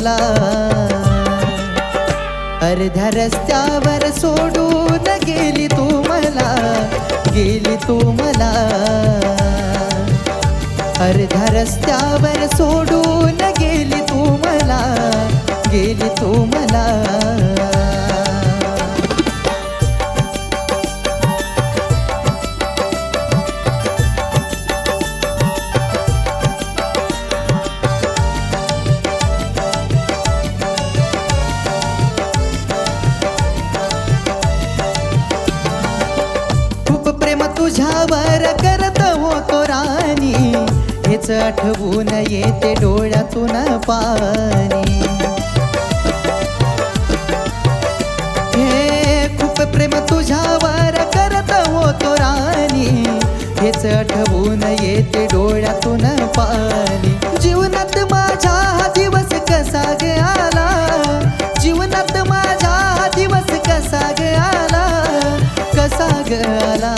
तुला अर्ध्या रस्त्यावर सोडून गेली तू मला गेली तू मला. अर्ध्या रस्त्यावर सोडून गेली तू मला गेली तू मला. तुझ्यावर करत होतो राणी. हेच आठवून येते डोळ्यातून पाणी. हे खूप प्रेम तुझ्यावर करत होतो राणी. हेच आठवून येते डोळ्यातून पाणी. जीवनात माझ्या हा दिवस कसा गे आला? जीवनात माझ्या हा दिवस कसा गे आला? कसा आला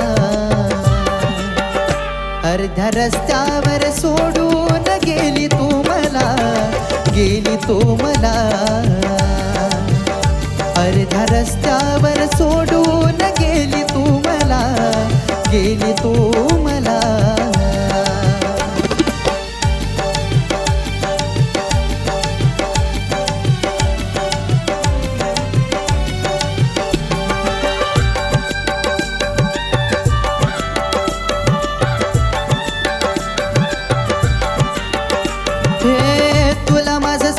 अर्ध्या रस्त्यावर सोडून गेली तू मला गेली तू मला. अर्ध्या रस्त्यावर सोडून गेली तू मला गेली तू मला.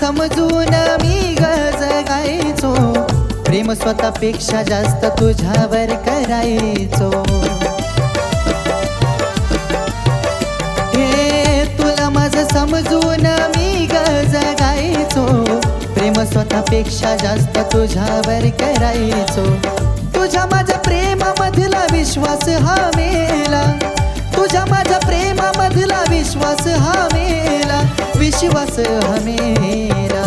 समजून मी गज गायचो. प्रेम स्वतःपेक्षा जास्त तुझ्यावर करायचो. हे तुला माझं समजून मी गज गायचो. प्रेम स्वतःपेक्षा जास्त तुझ्यावर करायचो. तुझ्या माझ्या प्रेमामधला विश्वास हा मेला. तुझ्या माझ्या प्रेमामधला विश्वास हा मेला विश्वास हा मेला.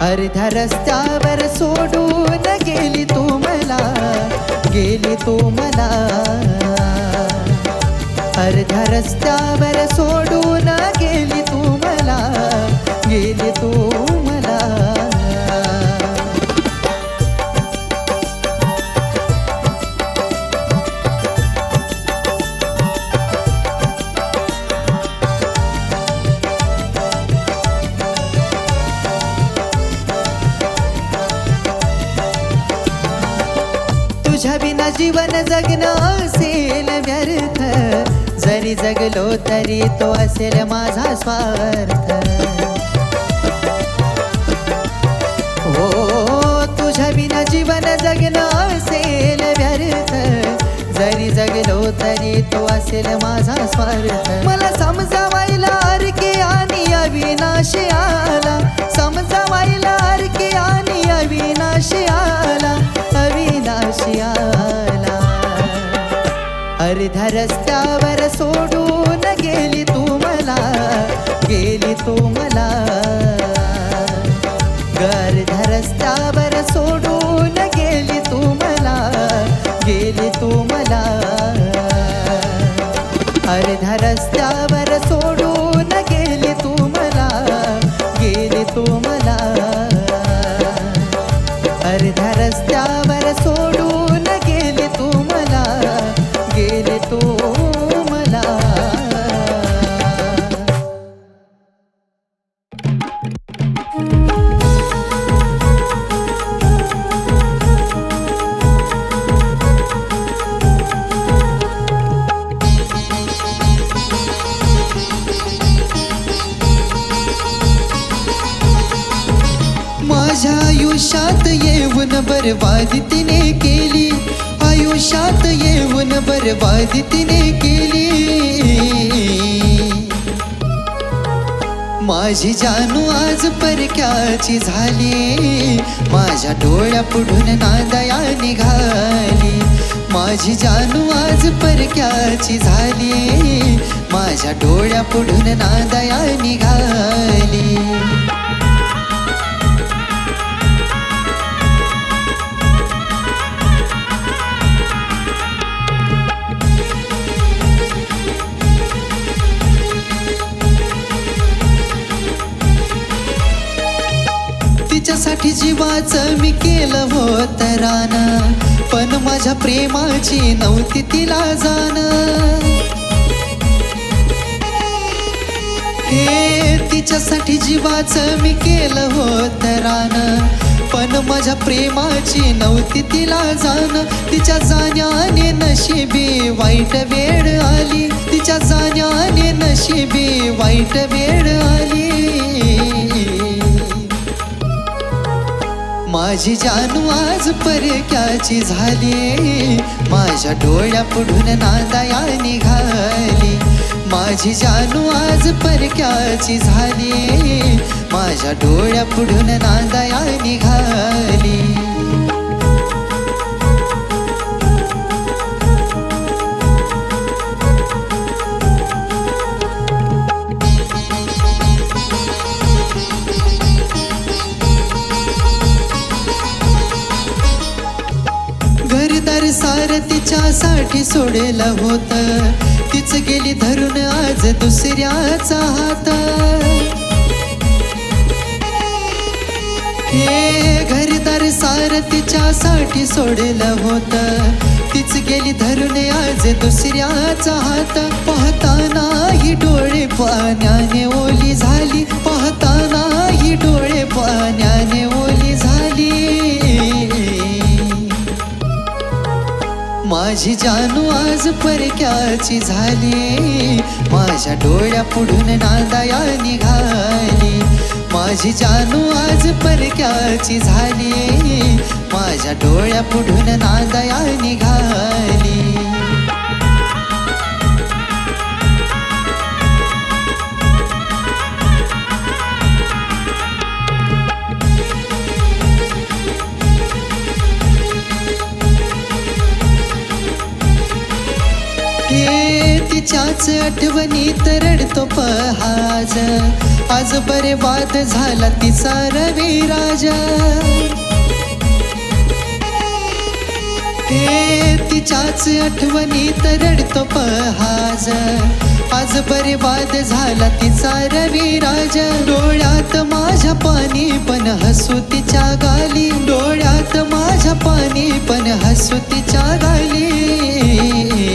अर्ध्या रस्त्यावर सोडून गेली तू मला गेली तू मला. अर्ध्या रस्त्यावर सोडून गेली तू मला गेली तू आता जीवन जगणं असेल व्यर्थ. जरी जगलो तरी तो असेल माझा स्वार्थ. हो तुझ्या बिना जीवन जगणं असेल व्यर्थ. जरी जगलो तरी तो असेल माझा स्वार्थ. मला समजावायला अरके आणि अविनाश आला. समजावायला अरके आणि अविनाश आला. अविनाशी आला. अर्ध्या रस्त्यावर सोडून गेली तू मला. गेली तू मला. अर्ध्या रस्त्यावर सोडून गेली तू मला गेली तू मला. अर्ध्या रस्त्यावर सोडून गेली तू मला गेली तू माझी जानू आज परक्याची झाली. माझ्या डोळ्या पुढून नादया निघाली. माझी जानू आज परक्याची झाली. माझ्या डोळ्या पुढून नादया निघाली. तिच्यासाठी जीवाचं मी केलं होत रान. पण माझ्या प्रेमाची नव्हती तिला जाण हे तिच्यासाठी जीवाचं मी केलं होत रान. पण माझ्या प्रेमाची नव्हती तिला जाण तिच्या जाण्याने नशिबी वाईट वेळ आली. तिच्या जाण्याने नशिबी वाईट वेळ आली. माझी जानू आज परक्याची झाली. माझ्या डोळ्या पुढून नांदाया निघाली माझी जानू आज परक्याची झाली. माझ्या डोळ्या पुढून नांदाया निघाली संसार तिच्यासाठी सोडेला होत. तीच गेली धरून आज दुसऱ्याचा हात. हे घरदार सार तिच्यासाठी सोडेलं होत. तीच गेली धरून आज दुसऱ्याचा हात. पाहताना ही डोळे पाण्याने ओली झाली. पाहताना ही डोळे पाण्याने माझी जानू आज परक्याची झाली. माझ्या डोळ्या पुढून नादाया निघाली. माझी जानू आज परक्याची झाली. माझ्या डोळ्या पुढून नादाया निघाली. तिच्याच आठवणीत रडतो पहाज. आज बरे वाद झाला तिचा राजा. हे तिच्याच आठवणीत रडतो पहाज. आज बरे वाद झाला तिचा राजा. डोळ्यात माझ्या पाणी पण हसू तिच्या गाली. डोळ्यात माझ्या पाणी पण हसू तिच्या गाली.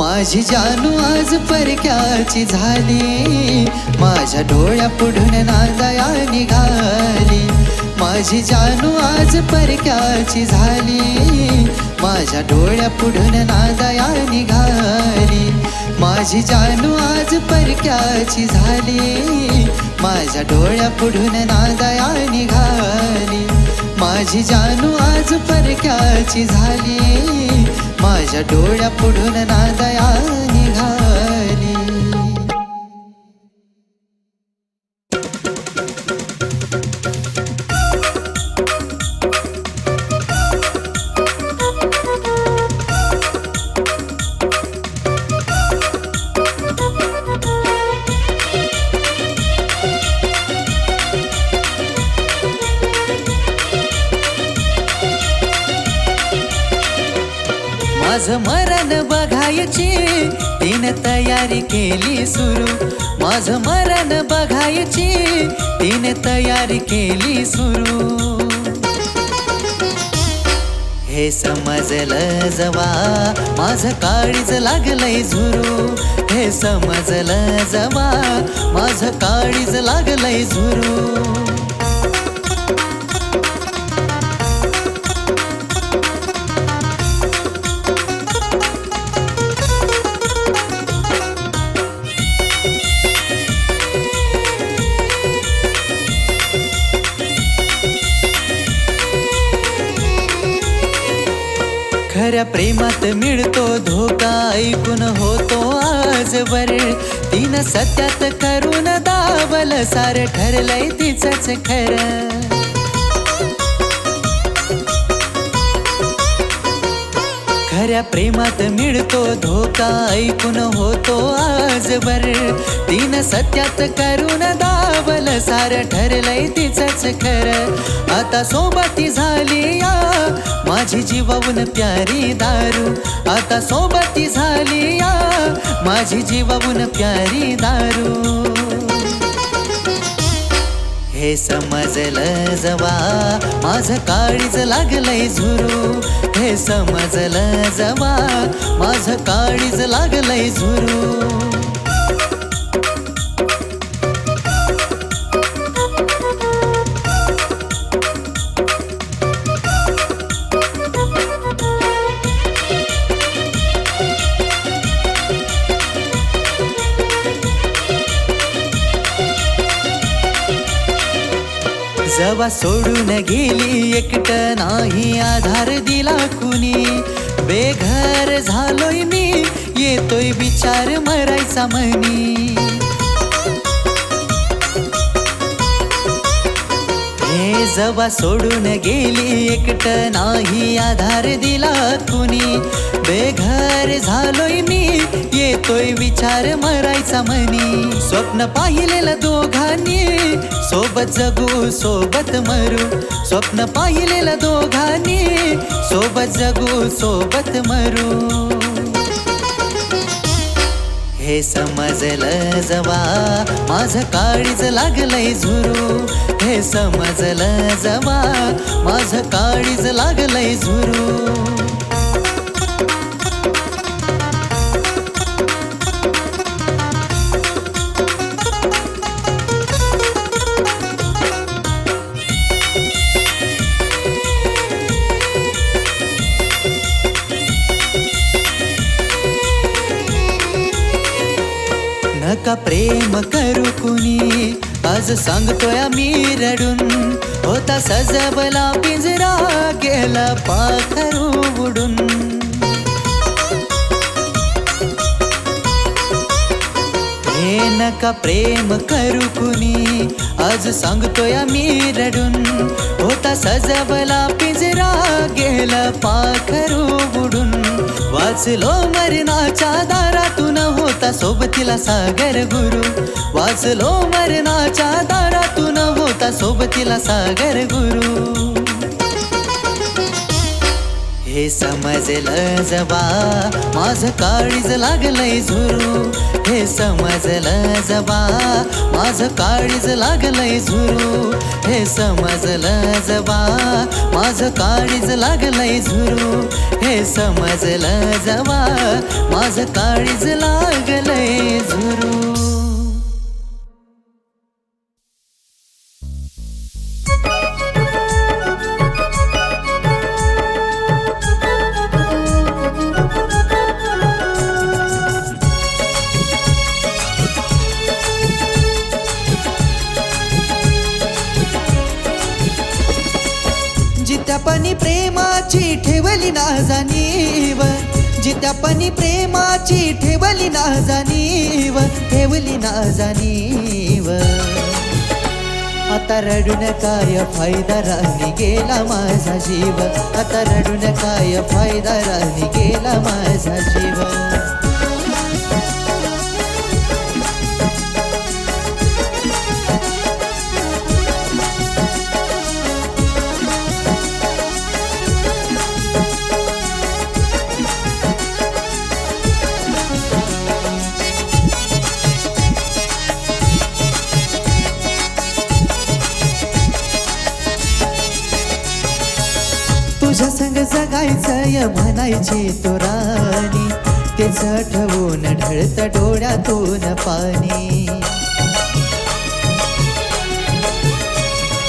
माझी जानू आज परक्याची झाली. माझ्या डोळ्या पुढून नांदाया निघाली. माझी जानू आज परक्याची झाली. माझ्या डोळ्या पुढून नांदाया निघाली. माझी जानू आज परक्याची झाली. माझ्या डोळ्या पुढून नांदाया निघाली. माझी जानू आज परक्याची झाली. माझ्या डोळ्या पुढून नादया निघाली. माझ मरण बघायची तिने तयारी केली सुरू. हे समजलं जवा माझं काळीच लागलंय झुरू. हे समजलं जवा माझं काळीच लागलंय झुरू. खऱ्या प्रेमात मिळतो धोका ऐकून होतो आजवर तिनं सत्यात करून दाबल सार ठरलंय तिचंच खरं. खऱ्या प्रेमात मिळतो धोका ऐकून होतो आजवर. तीन सत्यात करून दाबल सार ठरलंय तिचंच खरं. आता सोबती झाली या माझी जीवाहून प्यारी दारू. आता सोबती झाली या माझी जीवाहून प्यारी दारू. हे समजलं जवा. माझं काळीज लागलंय झुरू. हे समजलं जवा. माझं काळीज लागलंय झुरू. जवा सोडून गेली एकट नाही आधार दिला कुणी? बेघर झालोय मी येतोय विचार मरायचा म्हणी. हे जवा सोडून गेली एकट नाही आधार दिला कुणी? बेघर झालोय मी. येतोय विचार मरायचा म्हणी. स्वप्न पाहिलेलं दोघांनी. सोबत जगू सोबत मरू. स्वप्न पाहिलेलं दोघांनी. सोबत जगू सोबत मरू. हे समजलं जवा. माझं काळीच लागलंय झुरू. हे समजलं जवा. माझं काळीच लागलंय झुरू. का प्रेम करू कुणी? आज सांगतोय आम्ही रडून. होता सजबला पिंजरा गेला पाखरू उडून. हे नका प्रेम करू कुणी? आज सांगतोय आम्ही रडून. होता सजबला गेला पाखरू उडून वाचलो मरणाच्या दारातून होता सोबतीला सागर गुरु. वाचलो मरणाच्या दारातून होता सोबतीला सागर गुरु. हे समजलं जबा माझं काळीज लागलंय झुरू. हे समजलं जबा माझं काळीज लागलंय झुरू. हे समजलं जबा माझं काळीज लागलंय झुरू. हे समजलं जबा माझं काळीज लागलंय झुरू. जित्यापणी प्रेमाची ठेवली ना जाणीव ठेवली ना जाणीव. आता रडून काय फायदा राहिली गेला माझा जीव? आता रडून काय फायदा राहिली गेला माझा जीव? तुझ्या संग जगायचंय म्हणायची तो राणी. तेच आठवून ढळत डोळ्यातून पाणी.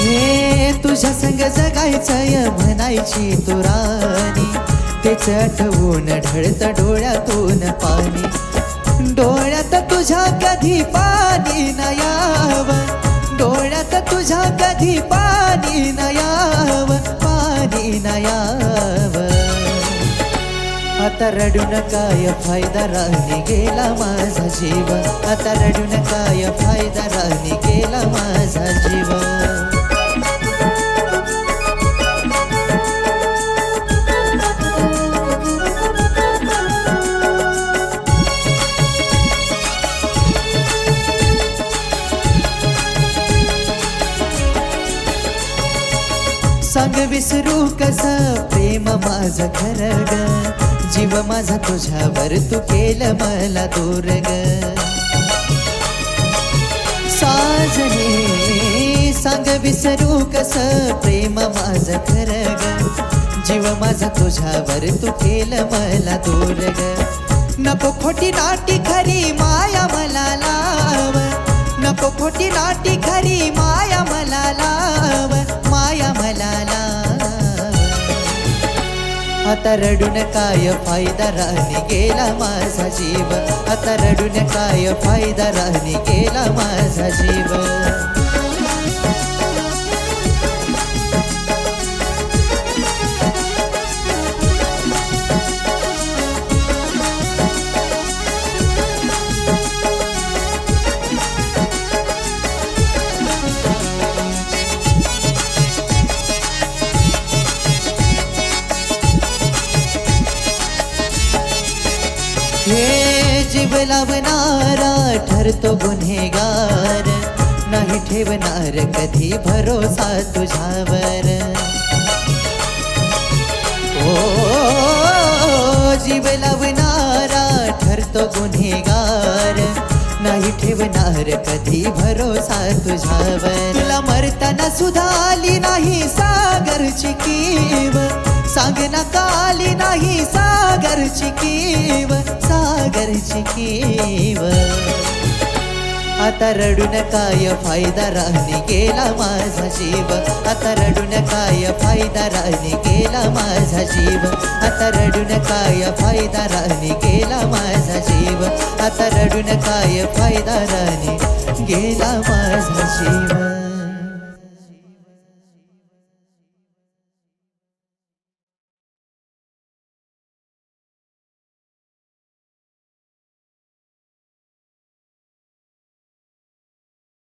हे तुझ्या संग जगायचंय म्हणायची तो राणी. तेच आठवून ढळत डोळ्यातून पाणी. डोळ्यात तुझ्या कधी पाणी न यावं? डोळ्यात तुझ्या कधी पाणी आता रडून काय फायदा राहिली गेला माझा जीव आता रडून काय फायदा राहिली गेला माझा जीव सांग विसरू कस? प्रेम माझं खरं ग. जीव माझा तुझ्यावर तू केलं मला दूर ग. साजने सांग विसरू कस? प्रेम माझ खरं ग. जीव माझा तुझ्यावर तू केलं मला दूर ग. नको खोटी नाटी खरी माया मला लाव. नको खोटी नाटी खरी माया मला लाव. माया आता रडून काय फायदा राहणी गेला माझा जीव? आता रडून काय फायदा राहणी गेला माझा जीव? हे जीव लावणारा ठरतो गुन्हेगार. नाही ठेवणार कधी भरोसा तुझ्यावर. ओ जीव लावणारा ठरतो गुन्हेगार. नाही ठेवणार कधी भरोसा तुझ्यावर. तुला मरताना सुद्धा आली नाही सागरची किंवा. सांग काली नाही सागरची केव सागरची केव. आता रडून काय फायदा राहणे गेला माझा जीव? आता रडून काय फायदा राहणे गेला माझा जीव? आता रडून काय फायदा राहणे गेला माझा जीव? आता रडून काय फायदा राहणे गेला माझा जीव?